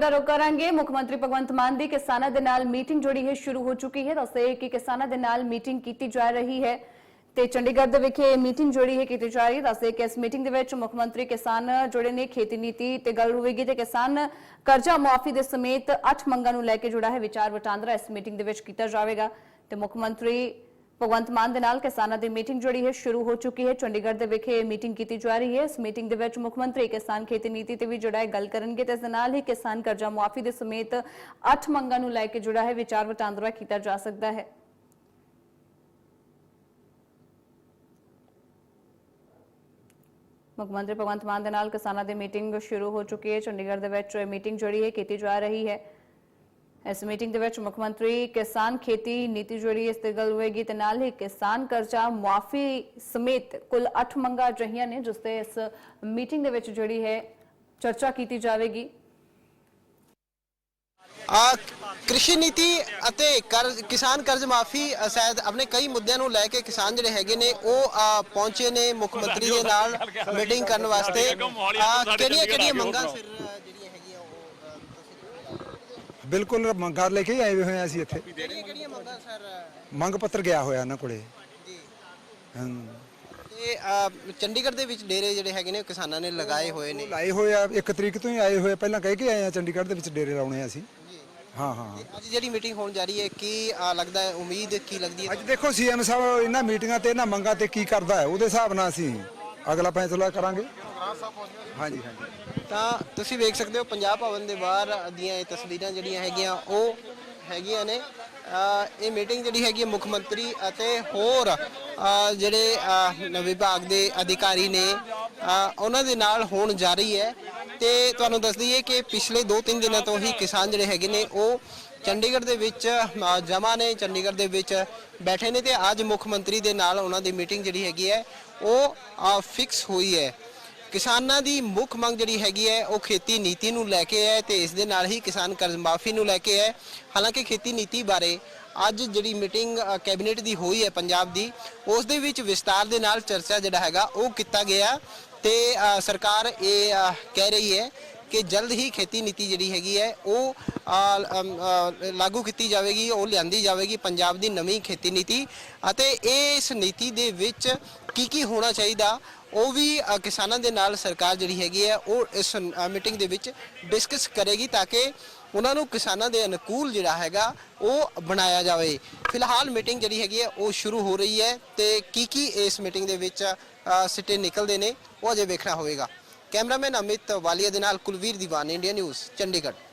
ਦਾ ਰੁਖ ਕਰਾਂਗੇ। ਮੁੱਖ ਮੰਤਰੀ ਭਗਵੰਤ ਮਾਨ ਦੀ ਕਿਸਾਨਾਂ ਦੇ ਨਾਲ ਮੀਟਿੰਗ ਜਿਹੜੀ ਹੈ ਸ਼ੁਰੂ ਹੋ ਚੁੱਕੀ ਹੈ। ਦੱਸੇ ਕਿ ਕਿਸਾਨਾਂ ਦੇ ਨਾਲ ਮੀਟਿੰਗ ਕੀਤੀ ਜਾ ਰਹੀ ਹੈ ਤੇ ਚੰਡੀਗੜ੍ਹ ਦੇ ਵਿਖੇ ਮੀਟਿੰਗ ਜਿਹੜੀ ਹੈ ਕੀਤੀ ਜਾ ਰਹੀ ਹੈ। ਦੱਸੇ ਕਿ ਇਸ ਮੀਟਿੰਗ ਦੇ ਵਿੱਚ ਮੁੱਖ ਮੰਤਰੀ ਕਿਸਾਨ ਜੁੜੇ ਨੇ। ਖੇਤੀ ਨੀਤੀ ਤੇ ਗੱਲ ਹੋਵੇਗੀ ਤੇ ਕਿਸਾਨ ਕਰਜ਼ਾ ਮੁਆਫੀ ਦੇ ਸਮੇਤ 8 ਮੰਗਾਂ ਨੂੰ ਲੈ ਕੇ ਜੁੜਾ ਹੈ। ਵਿਚਾਰ ਵਟਾਂਦਰਾ ਇਸ ਮੀਟਿੰਗ ਦੇ ਵਿੱਚ ਕੀਤਾ ਜਾਵੇਗਾ ਤੇ ਮੁੱਖ ਮੰਤਰੀ ਭਗਵੰਤ ਮਾਨ ਦੇ ਨਾਲ ਕਿਸਾਨਾਂ ਦੀ ਮੀਟਿੰਗ ਜਿਹੜੀ ਹੈ ਸ਼ੁਰੂ ਹੋ ਚੁੱਕੀ ਹੈ। ਚੰਡੀਗੜ੍ਹ ਦੇ ਵਿਖੇ ਮੀਟਿੰਗ ਕੀਤੀ ਜਾ ਰਹੀ ਹੈ। ਇਸ ਮੀਟਿੰਗ ਦੇ ਵਿੱਚ ਮੁੱਖ ਮੰਤਰੀ ਕਿਸਾਨ ਖੇਤੀ ਨੀਤੀ ਤੇ ਵੀ ਜੁੜਾ ਹੈ। ਗੱਲ ਕਰਨਗੇ ਤੇ ਇਸ ਦੇ ਨਾਲ ਹੀ ਕਿਸਾਨ ਕਰਜ਼ਾ ਮੁਆਫੀ ਦੇ ਸਮੇਤ 8 ਮੰਗਾਂ ਨੂੰ ਲੈ ਕੇ ਜੁੜਾ ਹੈ। ਵਿਚਾਰ ਵਟਾਂਦਰਾ ਕੀਤਾ ਜਾ ਸਕਦਾ ਹੈ। ਮੁੱਖ ਮੰਤਰੀ ਭਗਵੰਤ ਮਾਨ ਦੇ ਨਾਲ ਕਿਸਾਨਾਂ ਦੀ ਮੀਟਿੰਗ ਸ਼ੁਰੂ ਹੋ ਚੁੱਕੀ ਹੈ। ਚੰਡੀਗੜ੍ਹ ਦੇ ਵਿੱਚ ਮੀਟਿੰਗ ਜਿਹੜੀ ਹੈ ਕੀਤੀ ਜਾ ਰਹੀ ਹੈ। ਇਸ ਮੀਟਿੰਗ ਦੇ ਵਿੱਚ ਮੁੱਖ ਮੰਤਰੀ ਕਿਸਾਨ ਖੇਤੀ ਨੀਤੀ ਜਿਹੜੀ ਇਸ ਤੇ ਗੱਲ ਹੋਏਗੀ ਤੇ ਨਾਲ ਹੀ ਕਿਸਾਨ ਕਰਜ਼ਾ ਮੁਆਫੀ ਸਮੇਤ ਕੁੱਲ 8 ਮੰਗਾਂ ਅਜਿਹੀਆਂ ਨੇ ਜਿਸ ਤੇ ਇਸ ਮੀਟਿੰਗ ਦੇ ਵਿੱਚ ਜਿਹੜੀ ਹੈ ਚਰਚਾ ਕੀਤੀ ਜਾਵੇਗੀ। ਆ ਕ੍ਰਿਸ਼ੀ ਨੀਤੀ ਅਤੇ ਕਰਜ਼ ਕਿਸਾਨ ਕਰਜ਼ ਮਾਫੀ ਸ਼ਾਇਦ ਆਪਣੇ ਕਈ ਮੁੱਦਿਆਂ ਨੂੰ ਲੈ ਕੇ ਕਿਸਾਨ ਜਿਹੜੇ ਹੈਗੇ ਨੇ ਉਹ ਪਹੁੰਚੇ ਨੇ ਮੁੱਖ ਮੰਤਰੀ ਦੇ ਨਾਲ ਮੀਟਿੰਗ ਕਰਨ ਵਾਸਤੇ। ਆ, ਕਿਹੜੀਆਂ ਕਿਹੜੀਆਂ ਮੰਗਾਂ ਫਿਰ ਅ, ਜਿਹੜੀਆਂ ਹੈਗੀਆਂ ਉਹ ਅ, ਬਿਲਕੁਲ ਮੰਗਾਂ ਲੈ ਕੇ ਹੀ ਆਏ ਹੋਏ ਆ ਅਸੀਂ ਇੱਥੇ। ਕਿਹੜੀਆਂ ਕਿਹੜੀਆਂ ਮੰਗਾਂ ਸਰ? ਮੰਗ ਪੱਤਰ ਗਿਆ ਹੋਇਆ ਇਹਨਾਂ ਕੋਲੇ। ਜੀ। ਹਾਂ ਤੇ ਚੰਡੀਗੜ੍ਹ ਦੇ ਵਿੱਚ ਡੇਰੇ ਜਿਹੜੇ ਹੈਗੇ ਨੇ ਉਹ ਕਿਸਾਨਾਂ ਨੇ ਲਗਾਏ ਹੋਏ ਨੇ? ਲਾਏ ਹੋਏ ਆ ਇੱਕ ਤਰੀਕ ਤੋਂ ਹੀ ਆਏ ਹੋਏ ਆ, ਪਹਿਲਾਂ ਕਹਿ ਕੇ ਆਏ ਆ ਚੰਡੀਗੜ੍ਹ ਦੇ ਵਿੱਚ ਡੇਰੇ ਲਾਉਣੇ ਆ ਅਸੀਂ। ਜੀ। ਹਾਂ ਹਾਂ ਤੇ ਅੱਜ ਜਿਹੜੀ ਮੀਟਿੰਗ ਹੋਣ ਜਾ ਰਹੀ ਹੈ ਕੀ ਲੱਗਦਾ ਹੈ ਉਮੀਦ ਕੀ ਲੱਗਦੀ ਹੈ ਅੱਜ ਦੇਖੋ ਸੀਐਮ ਸਾਹਿਬ ਇਹਨਾਂ ਮੀਟਿੰਗਾਂ ਤੇ ਇਹਨਾਂ ਮੰਗਾਂ ਤੇ ਕੀ ਕਰਦਾ ਹੈ ਉਹਦੇ ਹਿਸਾਬ ਨਾਲ ਅਸੀਂ ਅਗਲਾ ਫੈਸਲਾ ਕਰਾਂਗੇ। ਹਾਂਜੀ ਹਾਂਜੀ। ਤਾਂ ਤੁਸੀਂ ਵੇਖ ਸਕਦੇ ਹੋ ਪੰਜਾਬ ਭਵਨ ਦੇ ਬਾਹਰ ਦੀਆਂ ਇਹ ਤਸਵੀਰਾਂ ਜਿਹੜੀਆਂ ਹੈਗੀਆਂ ਉਹ ਹੈਗੀਆਂ ਨੇ। ਅ, ਇਹ ਮੀਟਿੰਗ ਜਿਹੜੀ ਹੈਗੀ ਹੈ ਮੁੱਖ ਮੰਤਰੀ ਅਤੇ ਹੋਰ ਅ, ਜਿਹੜੇ ਅ, ਵਿਭਾਗ ਦੇ ਅਧਿਕਾਰੀ ਨੇ ਅ, ਉਹਨਾਂ ਦੇ ਨਾਲ ਹੋਣ ਜਾ ਰਹੀ ਹੈ। ਤੇ ਤੁਹਾਨੂੰ ਦੱਸ ਦਈਏ ਕਿ ਪਿਛਲੇ 2-3 ਦਿਨਾਂ ਤੋਂ ਹੀ ਕਿਸਾਨ ਜਿਹੜੇ ਹੈਗੇ ਨੇ ਉਹ ਚੰਡੀਗੜ੍ਹ ਦੇ ਵਿੱਚ ਜਮ੍ਹਾਂ ਨੇ ਚੰਡੀਗੜ੍ਹ ਦੇ ਵਿੱਚ ਬੈਠੇ ਨੇ ਤੇ ਅੱਜ ਮੁੱਖ ਮੰਤਰੀ ਦੇ ਨਾਲ ਉਹਨਾਂ ਦੀ ਮੀਟਿੰਗ ਜਿਹੜੀ ਹੈਗੀ ਹੈ ਉਹ ਫਿਕਸ ਹੋਈ ਹੈ। ਕਿਸਾਨਾਂ ਦੀ ਮੁੱਖ ਮੰਗ ਜਿਹੜੀ ਹੈਗੀ ਹੈ, ਉਹ ਖੇਤੀ ਨੀਤੀ ਨੂੰ ਲੈ ਕੇ ਹੈ ਤੇ ਇਸ ਦੇ ਨਾਲ ਹੀ ਕਿਸਾਨ ਕਰਜ਼ ਮਾਫੀ ਨੂੰ ਲੈ ਕੇ ਹੈ। ਹਾਲਾਂਕਿ ਖੇਤੀ ਨੀਤੀ ਬਾਰੇ ਅੱਜ ਜਿਹੜੀ ਮੀਟਿੰਗ ਕੈਬਨਿਟ ਦੀ ਹੋਈ ਹੈ ਪੰਜਾਬ ਦੀ, ਉਸ ਦੇ ਵਿੱਚ ਵਿਸਤਾਰ ਦੇ ਨਾਲ ਚਰਚਾ ਜਿਹੜਾ ਹੈਗਾ, ਉਹ ਕੀਤਾ ਗਿਆ ਤੇ ਸਰਕਾਰ ਇਹ ਕਹਿ ਰਹੀ ਹੈ ਕਿ ਜਲਦ ਹੀ ਖੇਤੀ ਨੀਤੀ ਜਿਹੜੀ ਹੈਗੀ ਹੈ, ਉਹ ਲਾਗੂ ਕੀਤੀ ਜਾਵੇਗੀ, ਉਹ ਲਿਆਂਦੀ ਜਾਵੇਗੀ ਪੰਜਾਬ ਦੀ ਨਵੀਂ ਖੇਤੀ ਨੀਤੀ ਅਤੇ ਇਸ ਨੀਤੀ ਦੇ ਵਿੱਚ ਕੀ ਕੀ ਹੋਣਾ ਚਾਹੀਦਾ ਉਹ ਵੀ ਅ, ਕਿਸਾਨਾਂ ਦੇ ਨਾਲ ਸਰਕਾਰ ਜਿਹੜੀ ਹੈਗੀ ਹੈ ਉਹ ਇਸ ਮੀਟਿੰਗ ਦੇ ਵਿੱਚ ਡਿਸਕਸ ਕਰੇਗੀ ਤਾਂ ਕਿ ਉਹਨਾਂ ਨੂੰ ਕਿਸਾਨਾਂ ਦੇ ਅਨੁਕੂਲ ਜਿਹੜਾ ਹੈਗਾ ਉਹ ਬਣਾਇਆ ਜਾਵੇ। ਫਿਲਹਾਲ ਮੀਟਿੰਗ ਜਿਹੜੀ ਹੈਗੀ ਹੈ ਉਹ ਸ਼ੁਰੂ ਹੋ ਰਹੀ ਹੈ ਤੇ ਕੀ ਕੀ ਇਸ ਮੀਟਿੰਗ ਦੇ ਵਿੱਚ ਅ, ਸਿੱਟੇ ਨਿਕਲਦੇ ਨੇ ਉਹ ਅਜੇ ਵੇਖਣਾ ਹੋਵੇਗਾ। ਕੈਮਰਾਮੈਨ ਅਮਿਤ ਵਾਲੀਆ ਦੇ ਨਾਲ ਕੁਲਵੀਰ ਦੀਵਾਨ ਇੰਡੀਆ ਨਿਊਜ਼ ਚੰਡੀਗੜ੍ਹ।